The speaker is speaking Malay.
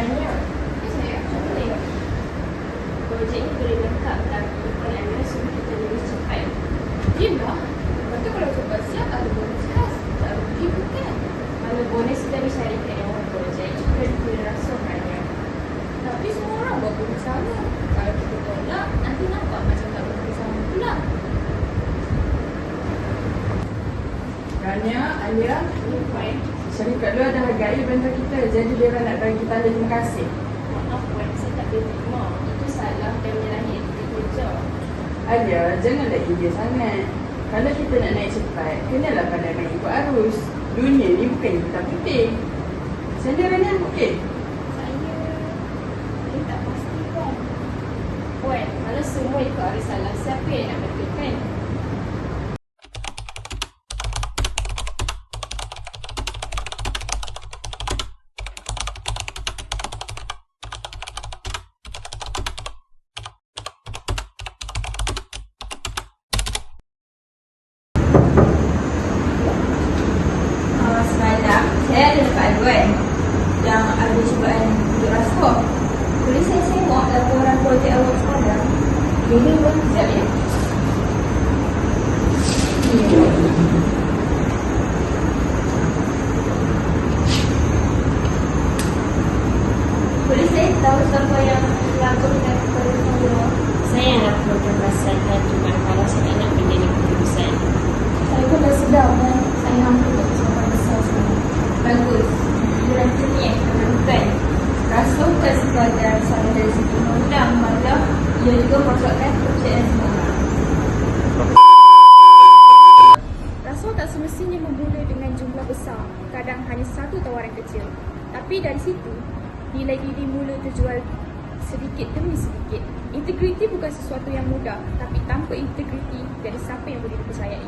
banyak projek ni boleh lengkap dalam kepala anda sehingga kita lebih cepat Bila? Lepas tu kalau cuba siap ada bonus khas Tak rugi bukan? Bonus kita boleh cari kat dalam projek Cuma boleh rasa Tapi semua orang buat sama Kalau kita tolak, nanti nampak macam tak rugi sama pula Rania, Alia, ini point syarikat lu ada hargai bantuan kita jadi dia nak bagi tanda terima kasih. Alia, janganlah ide sangat. Kalau kita nak naik cepat, kenalah pandai main ikut arus. Dunia ni bukan hitam putih. Ni okey. Saya, saya tak pasti Puan. Puan, kalau semua ikut arus salah, siapa yang nak betulkan? Uh, semalam saya ada dapat aduan yang ada cubaan untuk rasuah. Boleh saya tengok laporan projek awak sekarang? Ini pun sekejap ya. Boleh saya tahu siapa yang laporkan kepada saya? Saya yang laporkan berdasarkan cuma kalau saya tak nak menjadi keputusan. Saya pun dah sedar dan saya hampir tak kesempatan besar sekarang. Bagus. Bulan ni yang kita lakukan. Rasa bukan sekadar salah dari segi undang ia juga semua orang. Rasuah tak semestinya bermula dengan jumlah besar, kadang hanya satu tawaran kecil. Tapi dari situ, nilai diri mula terjual sedikit demi sedikit. Integriti bukan sesuatu yang mudah, tapi tanpa integriti, tiada siapa yang boleh dipercayai.